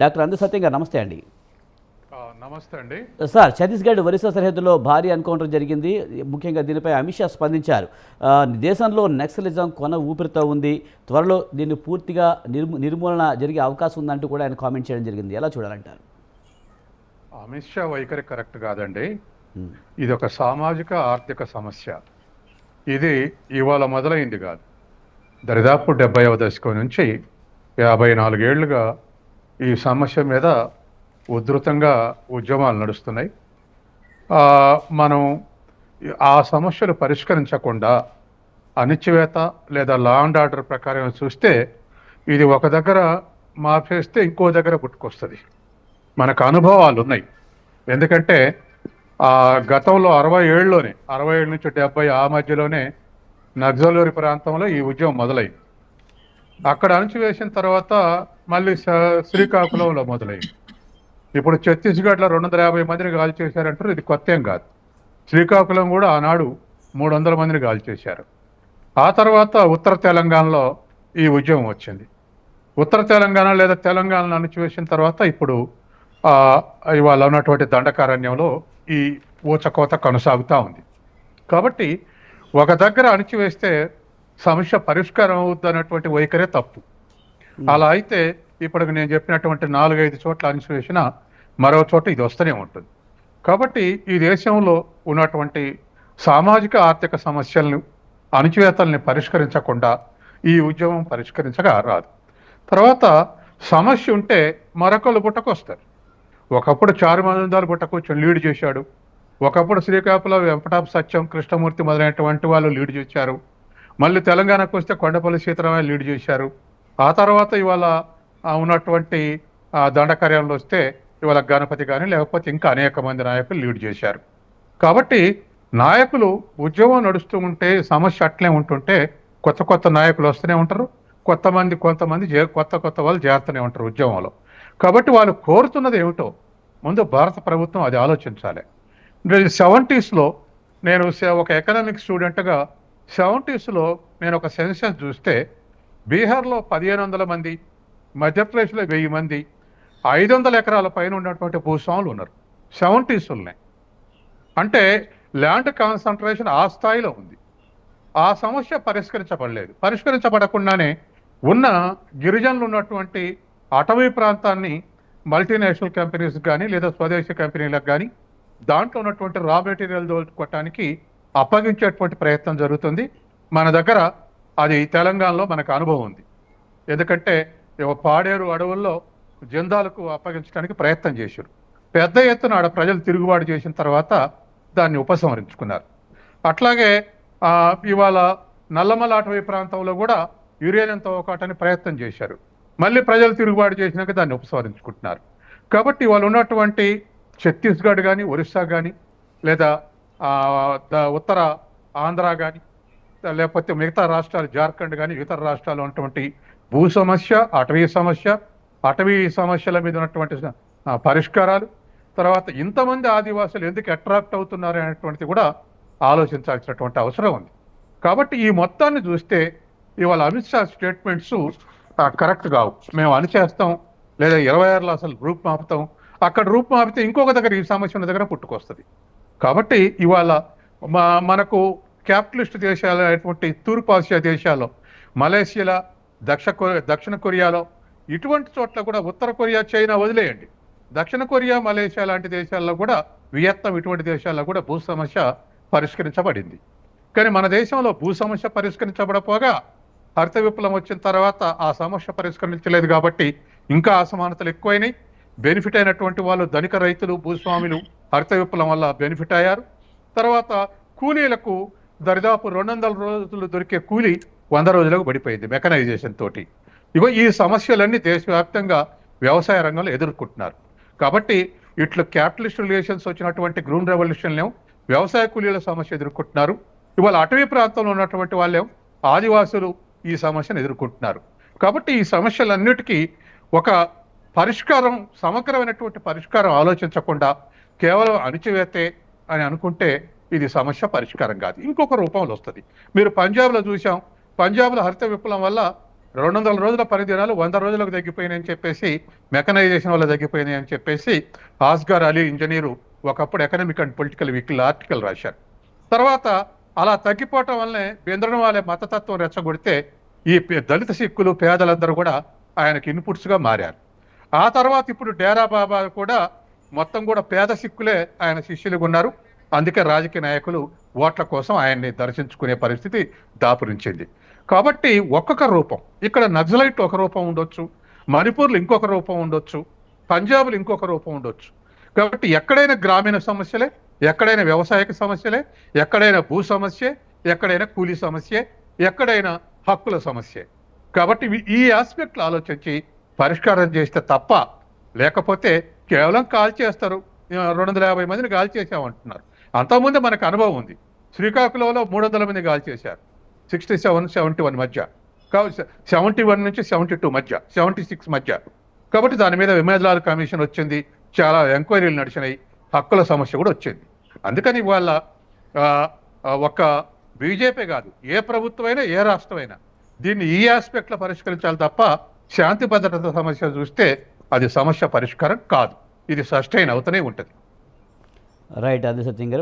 Doctor అంద సత్యం గారు నమస్తే అండి. నమస్తే అండి. సార్ ఛత్తీస్గఢ్ ఒరిస్సా సరిహద్దులో భారీ ఎన్కౌంటర్ జరిగింది. ముఖ్యంగా దీనిపై అమిత్ షా స్పందించారు. దేశంలో నక్సలిజం కొన ఊపిరితో ఉంది. త్వరలో దీన్ని పూర్తిగా నిర్మూ నిర్మూలన జరిగే అవకాశం ఉందంటూ కూడా ఆయన కామెంట్ చేయడం జరిగింది. ఎలా చూడాలంటారు? అమిత్ షా వైఖరి కరెక్ట్ కాదండి. ఇది ఒక సామాజిక ఆర్థిక సమస్య. ఇది ఇవాళ మొదలైంది కాదు. దరిదాపు డెబ్బైవ దశకం నుంచి యాభై నాలుగేళ్ళుగా ఈ సమస్య మీద ఉధృతంగా ఉద్యమాలు నడుస్తున్నాయి. మనం ఆ సమస్యలు పరిష్కరించకుండా అణిచివేత లేదా లా అండ్ ఆర్డర్ ప్రకారం చూస్తే ఇది ఒక దగ్గర మార్చేస్తే ఇంకో దగ్గర పుట్టుకొస్తుంది మనకు అనుభవాలు ఉన్నాయి. ఎందుకంటే ఆ గతంలో అరవై ఏళ్ళలోనే అరవై ఏళ్ళ నుంచి డెబ్బై ఆ మధ్యలోనే నగ్జలూరి ప్రాంతంలో ఈ ఉద్యమం మొదలైంది. అక్కడ అణచివేసిన తర్వాత మళ్ళీ శ్రీకాకుళంలో మొదలైంది. ఇప్పుడు ఛత్తీస్గఢ్లో రెండు వందల యాభై మందిని గాలి చేశారంటారు ఇది కొత్త ఏం కాదు. శ్రీకాకుళం కూడా ఆనాడు మూడు వందల మందిని గాలి చేశారు. ఆ తర్వాత ఉత్తర తెలంగాణలో ఈ ఉద్యమం వచ్చింది. ఉత్తర తెలంగాణ లేదా తెలంగాణను అణచివేసిన తర్వాత ఇప్పుడు ఇవాళ ఉన్నటువంటి దండకారణ్యంలో ఈ ఊచకోత కొనసాగుతూ ఉంది. కాబట్టి ఒక దగ్గర అణిచివేస్తే సమస్య పరిష్కారం అవుద్ది అన్నటువంటి వైఖరే తప్పు. అలా అయితే ఇప్పుడు నేను చెప్పినటువంటి నాలుగైదు చోట్ల అణిచివేసిన మరో చోట ఇది వస్తూనే ఉంటుంది. కాబట్టి ఈ దేశంలో ఉన్నటువంటి సామాజిక ఆర్థిక సమస్యలను అణిచివేతల్ని పరిష్కరించకుండా ఈ ఉద్యమం పరిష్కరించగా రాదు. తర్వాత సమస్య ఉంటే మరొకళ్ళు పుట్టకొస్తారు. ఒకప్పుడు చారుమందాలు పుట్ట కూర్చొని లీడ్ చేశాడు. ఒకప్పుడు శ్రీకాకుళం వెంపటాప సత్యం కృష్ణమూర్తి మొదలైనటువంటి వాళ్ళు లీడ్ చేశారు. మళ్ళీ తెలంగాణకు వస్తే కొండపల్లి సీతారామయ్య లీడ్ చేశారు. ఆ తర్వాత ఇవాళ ఉన్నటువంటి ఆ, దండకార్యంలో వస్తే ఇవాళ గణపతి కానీ లేకపోతే ఇంకా అనేక మంది నాయకులు లీడ్ చేశారు. కాబట్టి నాయకులు ఉద్యమం నడుస్తూ ఉంటే సమస్య అట్లే ఉంటుంటే కొత్త కొత్త నాయకులు వస్తూనే ఉంటారు. కొత్త మంది కొంతమంది జే- కొత్త కొత్త వాళ్ళు చేరుతూనే ఉంటారు ఉద్యమంలో. కాబట్టి వాళ్ళు కోరుతున్నది ఏమిటో ముందు భారత ప్రభుత్వం అది ఆలోచించాలి. సెవెంటీస్లో నేను ఒక ఎకనామిక్ స్టూడెంట్గా సెవెంటీస్లో నేను ఒక సెన్సెస్ చూస్తే బీహార్లో పదిహేను వందల మంది మధ్యప్రదేశ్లో వెయ్యి మంది ఐదు వందల ఎకరాల పైన ఉన్నటువంటి భూస్వాములు ఉన్నారు. సెవెంటీస్లోనే. అంటే ల్యాండ్ కాన్సన్ట్రేషన్ ఆ స్థాయిలో ఉంది. ఆ సమస్య పరిష్కరించబడలేదు. పరిష్కరించబడకుండానే ఉన్న గిరిజనులు ఉన్నటువంటి అటవీ ప్రాంతాన్ని మల్టీనేషనల్ కంపెనీస్ కానీ లేదా స్వదేశీ కంపెనీలకు కానీ దాంట్లో ఉన్నటువంటి రా మెటీరియల్ దోచుకోవటానికి అప్పగించేటువంటి ప్రయత్నం జరుగుతుంది. మన దగ్గర అది తెలంగాణలో మనకు అనుభవం ఉంది. ఎందుకంటే పాడేరు అడవుల్లో జందాలకు అప్పగించడానికి ప్రయత్నం చేశారు. పెద్ద ఎత్తున ఆడ ప్రజలు తిరుగుబాటు చేసిన తర్వాత దాన్ని ఉపసంహరించుకున్నారు. అట్లాగే ఇవాళ నల్లమల అటవీ ప్రాంతంలో కూడా యురేనియం తవ్వకాటానికి ప్రయత్నం చేశారు. మళ్ళీ ప్రజలు తిరుగుబాటు చేసినాక దాన్ని ఉపసంహరించుకుంటున్నారు. కాబట్టి వాళ్ళు ఉన్నటువంటి ఛత్తీస్గఢ్ కానీ ఒరిస్సా కానీ లేదా ఉత్తర ఆంధ్ర కానీ లేకపోతే మిగతా రాష్ట్రాలు జార్ఖండ్ కానీ ఇతర రాష్ట్రాలు ఉన్నటువంటి భూ సమస్య అటవీ సమస్య అటవీ సమస్యల మీద ఉన్నటువంటి పరిష్కారాలు. తర్వాత ఇంతమంది ఆదివాసులు ఎందుకు అట్రాక్ట్ అవుతున్నారు అనేటువంటిది కూడా ఆలోచించాల్సినటువంటి అవసరం ఉంది. కాబట్టి ఈ మొత్తాన్ని చూస్తే ఇవాళ అమిత్ షా స్టేట్మెంట్స్ కరెక్ట్ కావు. మేము అనిచేస్తాం లేదా ఇరవై ఆరులో అసలు రూప్ మాపుతాం. అక్కడ రూప్ మాపితే ఇంకొక దగ్గర ఈ సమస్య ఉన్న దగ్గర పుట్టుకొస్తుంది. కాబట్టి ఇవాళ మా మనకు క్యాపిటలిస్ట్ దేశాలు అయినటువంటి తూర్పు ఆసియా దేశాల్లో మలేషియాలో దక్ష కొరియా దక్షిణ కొరియాలో ఇటువంటి చోట్ల కూడా ఉత్తర కొరియా చైనా వదిలేయండి. దక్షిణ కొరియా మలేషియా లాంటి దేశాల్లో కూడా వియత్నం ఇటువంటి దేశాల్లో కూడా భూ సమస్య పరిష్కరించబడింది. కానీ మన దేశంలో భూ సమస్య పరిష్కరించబడపోగా హరిత విప్లవం వచ్చిన తర్వాత ఆ సమస్య పరిష్కరించలేదు కాబట్టి ఇంకా అసమానతలు ఎక్కువైనాయి. బెనిఫిట్ అయినటువంటి వాళ్ళు ధనిక రైతులు భూస్వాములు హరిత విప్లవం వల్ల బెనిఫిట్ అయ్యారు. తర్వాత కూలీలకు దరిదాపు రెండు వందల రోజులు దొరికే కూలి వంద రోజులకు పడిపోయింది మెకనైజేషన్ తోటి. ఇగో ఈ సమస్యలన్నీ దేశవ్యాప్తంగా వ్యవసాయ రంగంలో ఎదుర్కొంటున్నారు. కాబట్టి ఇట్లా క్యాపిటలిస్ట్ రిలేషన్స్ వచ్చినటువంటి గ్రూన్ రెవల్యూషన్లేం వ్యవసాయ కూలీల సమస్య ఎదుర్కొంటున్నారు. ఇవాళ అటవీ ప్రాంతంలో ఉన్నటువంటి వాళ్ళేం ఆదివాసులు ఈ సమస్యను ఎదుర్కొంటున్నారు. కాబట్టి ఈ సమస్యలన్నిటికీ ఒక పరిష్కారం సమగ్రమైనటువంటి పరిష్కారం ఆలోచించకుండా కేవలం అణిచివేతే అని అనుకుంటే ఇది సమస్య పరిష్కారం కాదు. ఇంకొక రూపంలో వస్తుంది. మీరు పంజాబ్లో చూసాం పంజాబ్లో హరిత విప్లవం వల్ల రెండు వందల రోజుల పనిదినాలు వంద రోజులకు తగ్గిపోయినాయని చెప్పేసి మెకనైజేషన్ వల్ల తగ్గిపోయినాయి అని చెప్పేసి ఆస్గార్ అలీ ఇంజనీరు ఒకప్పుడు economic and political weekly article రాశారు. తర్వాత అలా తగ్గిపోవటం వల్లనే బెంద్రడం వాళ్ళ మతతత్వం రెచ్చగొడితే ఈ పే- దళిత సిక్కులు పేదలందరూ కూడా ఆయనకి ఇన్పుట్స్గా మారారు. ఆ తర్వాత ఇప్పుడు డేరా బాబా కూడా మొత్తం కూడా పేద సిక్కులే ఆయన శిష్యులుగా ఉన్నారు. అందుకే రాజకీయ నాయకులు ఓట్ల కోసం ఆయన్ని దర్శించుకునే పరిస్థితి దాపురించింది. కాబట్టి ఒక్కొక్క రూపం ఇక్కడ నక్సలైట్ ఒక రూపం ఉండొచ్చు మణిపూర్లో ఇంకొక రూపం ఉండొచ్చు పంజాబ్లో ఇంకొక రూపం ఉండొచ్చు. కాబట్టి ఎక్కడైనా గ్రామీణ సమస్యలే ఎక్కడైనా వ్యవసాయక సమస్యలే ఎక్కడైనా భూ సమస్య ఎక్కడైనా కూలీ సమస్య ఎక్కడైనా హక్కుల సమస్య. కాబట్టి ఈ ఆస్పెక్ట్లు ఆలోచించి పరిష్కారం చేస్తే తప్ప లేకపోతే కేవలం కాల్ చేస్తారు రెండు వందల యాభై మందిని కాల్ చేసామంటున్నారు అంతకుముందే మనకు అనుభవం ఉంది. శ్రీకాకుళంలో మూడు వందల మంది గాలి చేశారు. సిక్స్టీ సెవెన్ సెవెంటీ వన్ మధ్య. కాబట్టి సెవెంటీ వన్ నుంచి సెవెంటీ టూ మధ్య సెవెంటీ సిక్స్ మధ్య. కాబట్టి దాని మీద విమేదలాల కమిషన్ వచ్చింది. చాలా ఎంక్వైరీలు నడిచినాయి. హక్కుల సమస్య కూడా వచ్చింది. అందుకని వాళ్ళ ఒక బీజేపీ కాదు ఏ ప్రభుత్వమైనా ఏ రాష్ట్రమైనా దీన్ని ఈ ఆస్పెక్ట్లో పరిష్కరించాలి తప్ప శాంతి భద్రత సమస్య చూస్తే అది సమస్య పరిష్కారం కాదు. ఇది సస్టైన్ అవుతూనే ఉంటుంది. రైట్ అది సత్యం గారు.